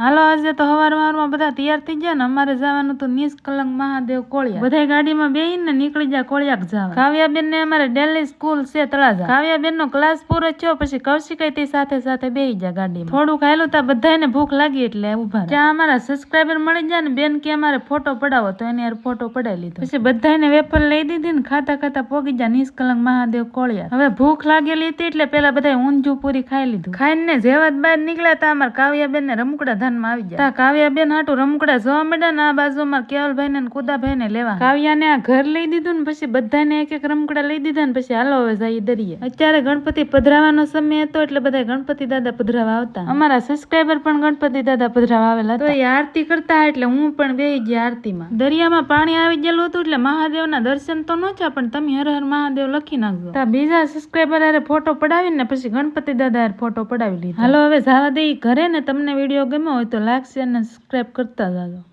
હાલો આજે તો હવાર હવારમાં બધા તૈયાર થઈ ગયા ને અમારે જવાનું તો નિષ્કલંક મહાદેવ કોળિયા. બધા ગાડીમાં બેહીને નીકળી જા કોળિયાક જવા. કાવ્યાબેન ને અમારે ડેલી સ્કૂલ છે તળાજા. કાવ્યાબેન નો ક્લાસ પૂરો થયો પછી કૌશિકાઈ તે સાથે સાથે બેહી જા ગાડીમાં. થોડું ખાયલું તા બધાને ભૂખ લાગી એટલે ઊભા. ત્યાં અમારા સબસ્ક્રાઈબર મળી જાય ને બેન કે અમારે ફોટો પડાવો તો એને ફોટો પડાવી લીધો. પછી બધાને વેફર લઈ દીધી ને ખાતા ખાતા પોગી જા નિષ્કલંક મહાદેવ કોળિયા. હવે ભૂખ લાગેલી હતી એટલે પેલા બધા ઊંધું પૂરી ખાઈ લીધું. ખાઈને જેવા જ બહાર નીકળ્યા તા અમારા કાવ્યાબેન ને રમકડા ધાનમાં આવી જાય. કાવ્યાબેન હાટુ રમકડા જોવા મળ્યા ને આ બાજુમાં કેવલભાઈ ને કુદાભાઈ ને લેવા. કાવ્યાને આ ઘર લઈ દીધું ને પછી બધાને એક એક રમકડા લઈ દીધા ને પછી હાલો હવે જઈએ દરિયે. અત્યારે ગણપતિ પધરાવાનો સમય હતો એટલે બધા ગણપતિ દાદા પધરાવા આવતા. અમારા સબસ્ક્રાઈબર પણ ગણપતિ દાદા પધરાવા આવેલા તો એ આરતી કરતા એટલે હું પણ બે ગઈ આરતીમાં. દરિયામાં પાણી આવી ગયેલું હતું એટલે મહાદેવના દર્શન તો ન થયા પણ તમે હર હર મહાદેવ લખી નાખજો. તા બીજા સબસ્ક્રાઈબર હારે ફોટો પડાવીને પછી ગણપતિ દાદા ફોટો પડાવી લીધો. હાલો હવે જવા દઈ ઘરે ને તમને વીડિયો ગમ્યો હોય તો લાઈક શેર અને સબસ્ક્રાઈબ કરતા જાજો.